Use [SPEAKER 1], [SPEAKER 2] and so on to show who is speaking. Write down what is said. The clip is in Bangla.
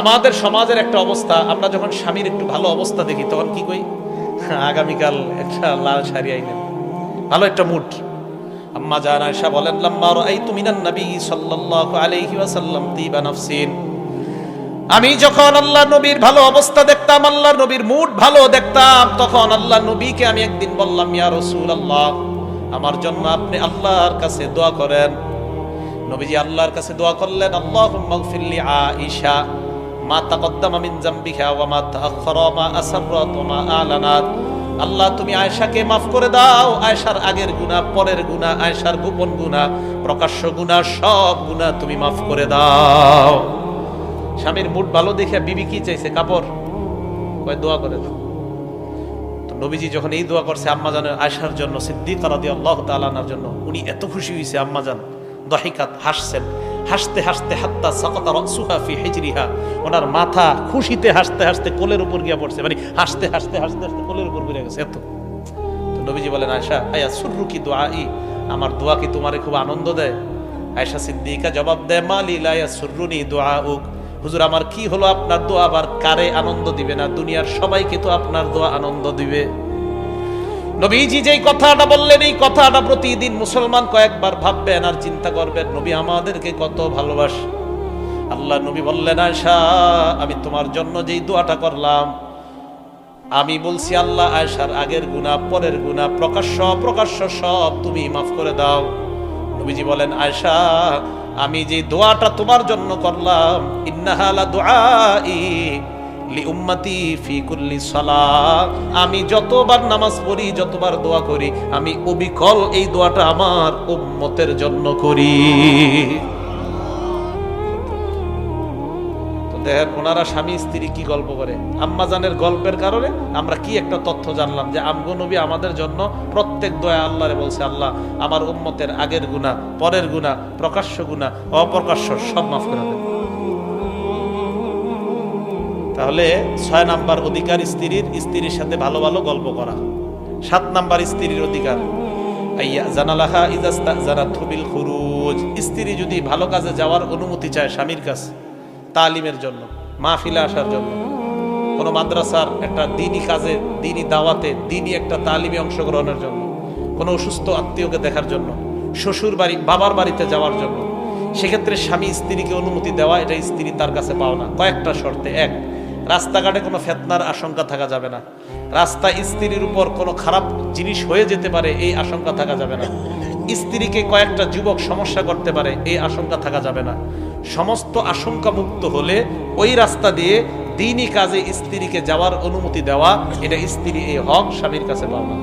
[SPEAKER 1] আমাদের সমাজের একটা অবস্থা, আমরা যখন স্বামীর একটু ভালো অবস্থা দেখি, তখন কি কই আগামীকাল একটা লাল শাড়ি আইলেন। ভালো একটা মুড। আম্মা জান বলেন নবী সাল্লাল্লাহু আলাইহি ওয়াসাল্লাম তিবা নাফসিন। আমি যখন আল্লাহ নবীর ভালো অবস্থা দেখতাম, আল্লাহ নবীর মুড ভালো দেখতাম, তখন আল্লাহ নবীকে আমি একদিন বললাম, ইয়া রাসূলুল্লাহ, আমার জন্য আপনি আল্লাহর কাছে দোয়া করেন। নবীজি আল্লাহর কাছে দোয়া করলেন গফিরলি আয়েশা, মা তাকদ্দামা মিন জামবিহা ওয়া মা তাআখারা মা আসাররাত ওয়া মা আলানাত আল্লাহ, তুমি আয়েশাকে মাফ করে দাও। আয়েশার আগের গুনাহ, পরের গুনাহ, আয়েশার গোপন গুনাহ, প্রকাশ্য গুনাহ, সব গুনাহ তুমি মাফ করে দাও। স্বামীর মুড ভালো দেখে বিবি কি চাইছে? কাপড়? কয়, দোয়া করে দাও। নবীজি যখন এই দোয়া করছে আম্মাজানের আয়সার জন্য, সিদ্দিক রাদি আল্লাহ তালানার জন্য, উনি এত খুশি হয়েছে আম্মাজান। দহিকাত হাসছেন। হাসতে হাসতে হাত্তা সাকাতা রসুহা ফি হিজরিহা। ওনার মাথা খুশিতে হাসতে হাসতে কোলের উপর গিয়া পড়ছে। মানে হাসতে হাসতে হাসতে হাসতে কোলের উপর ঘুরে গেছে। এত। তো নবীজি বলেন আয়সা আয়া সুররু কি দোয়া ই আমার দোয়া কি তোমারে খুব আনন্দ দেয়? আয়সা সিদ্দিকা জবাব দেয়, মালি লায়া সুররুনি দোয়া উক হুজুর, আমার কি হলো আপনার দোয়া? আবার কারে আনন্দ দিবে না? দুনিয়ার সবাইকে তো আপনার দোয়া আনন্দ দিবে। নবীজি যেই কথাটা বললেন, এই কথাটা প্রতিদিন মুসলমান কয়েকবার ভাববেন আর চিন্তা করবেন, নবী আমাদেরকে কত ভালোবাস। আল্লাহ নবী বললেন আয়সা আমি তোমার জন্য যেই দোয়াটা করলাম, আমি বলছি, আল্লাহ আয়সার আগের গুণা পরের গুণা প্রকাশ্য, অপ্রকাশ্য সব তুমি মাফ করে দাও। নবীজি বলেন আয়সা আমি যে দোয়াটা তোমার জন্য করলাম, ইন্নাহালা দোয়াই লি উম্মতি ফি কুল্লি সালাহ আমি যতবার নামাজ পড়ি, যতবার দোয়া করি, আমি অবিকল এই দোয়াটা আমার উম্মতের জন্য করি। দেখেন ওনারা স্বামী, স্ত্রী কি গল্প করে? আম্মাজানের গল্পের কারণে আমরা কি একটা তথ্য জানলাম যে আমগো নবী আমাদের জন্য প্রত্যেক দয়া আল্লাহরে বলছে, আল্লাহ, আমার উম্মতের আগের গুণা পরের গুণা প্রকাশ্য গুণা অপ্রকাশ্য সব মাফ করে দেন। তাহলে ছয় নাম্বার অধিকার স্ত্রীর স্ত্রীর সাথে ভালো ভালো গল্প করা। সাত নাম্বার স্ত্রীর অধিকার। জানালাহা ইজাস্তা জানা থুবিল খুরুজ। স্ত্রী যদি ভালো কাজে যাওয়ার অনুমতি চায় স্বামীর কাছে, তালিমের জন্য, মাহফিলে আসার জন্য। কোনো মাদ্রাসার একটা দিনই কাজে দিনই দাওয়াতে দিনই একটা তালিমে অংশগ্রহণের জন্য। কোনো অসুস্থ আত্মীয়কে দেখার জন্য, শ্বশুর বাড়ি, বাবার বাড়িতে যাওয়ার জন্য। সেক্ষেত্রে স্বামী স্ত্রীকে অনুমতি দেওয়া, এটা স্ত্রী তার কাছে পাও না কয়েকটা শর্তে। এক রাস্তাঘাটে কোনো ফেতনার আশঙ্কা থাকা যাবে না। রাস্তা স্ত্রীর উপর কোনো খারাপ জিনিস হয়ে যেতে পারে, এই আশঙ্কা থাকা যাবে না। স্ত্রীকে কয়েকটা যুবক সমস্যা করতে পারে, এই আশঙ্কা থাকা যাবে না। সমস্ত আশঙ্কা মুক্ত হলে ওই রাস্তা দিয়ে দিনই কাজে স্ত্রীকে যাওয়ার অনুমতি দেওয়া, এটা স্ত্রী, এই হক স্বামীর কাছে পাও না